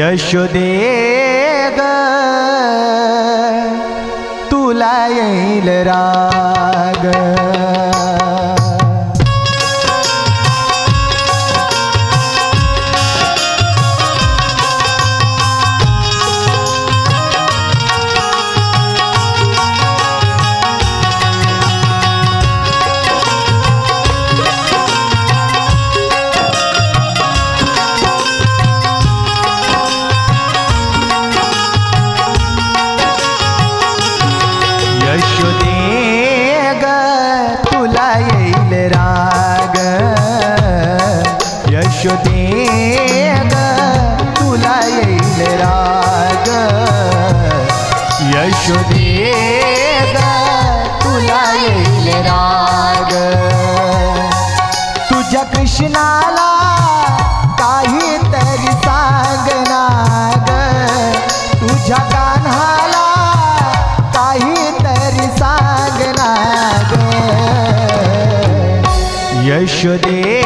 यशोदे ग तुला येईल राग. शोधे तुला येईल राग. तुझ्या कृष्णाला काहीतरी सांग नाग तुझ्या कान्हाला काहीतरी सांग नाग यशोदे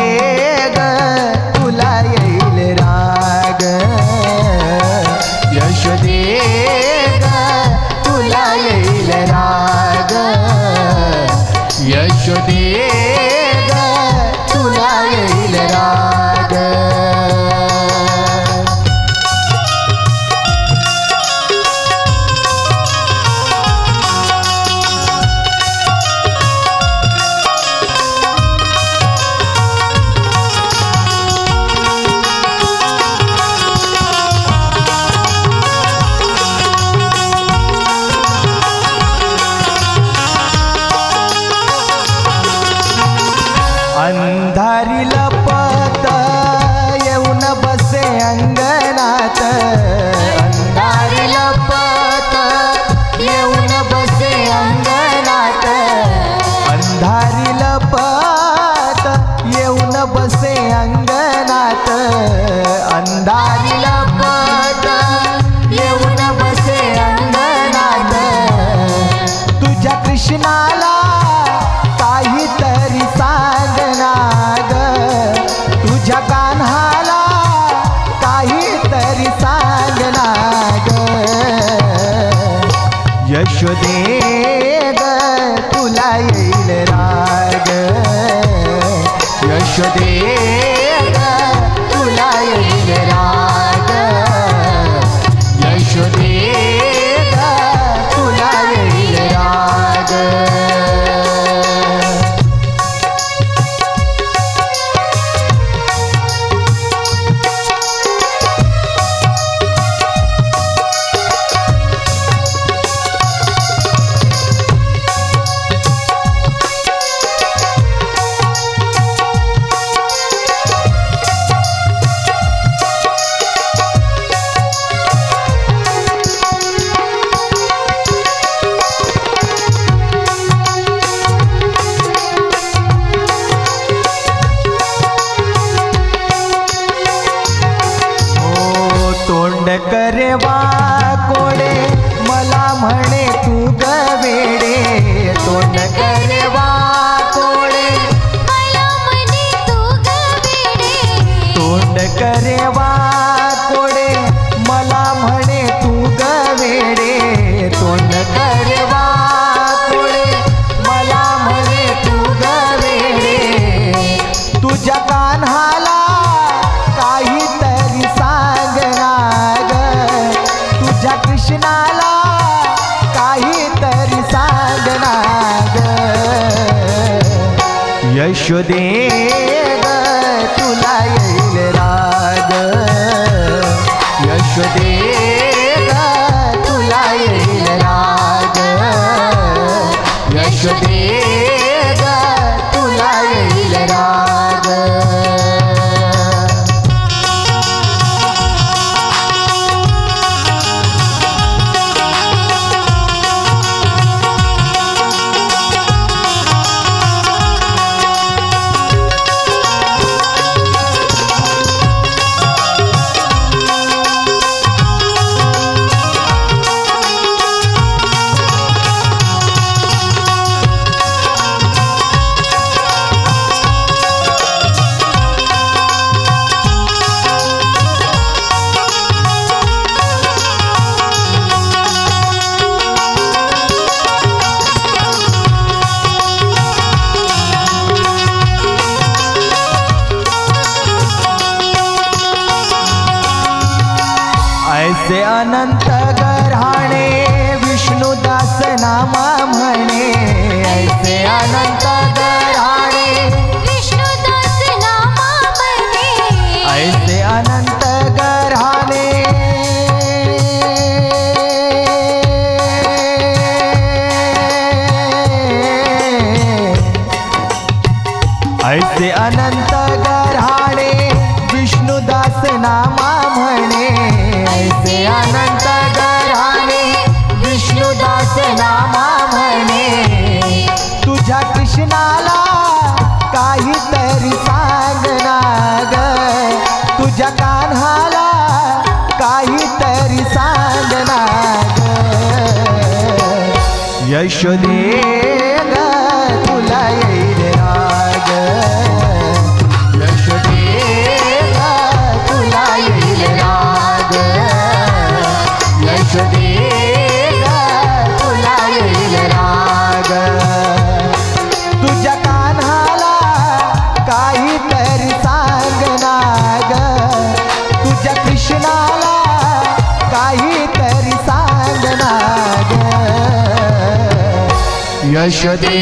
यशोदे जे अनंत गराणे विष्णुदास नामा म्हणे. ऐसे अनंत गराणे विष्णुदास नामा म्हणे. ऐसे अनंत गराणे ऐसे अनंत गर যদি यशदे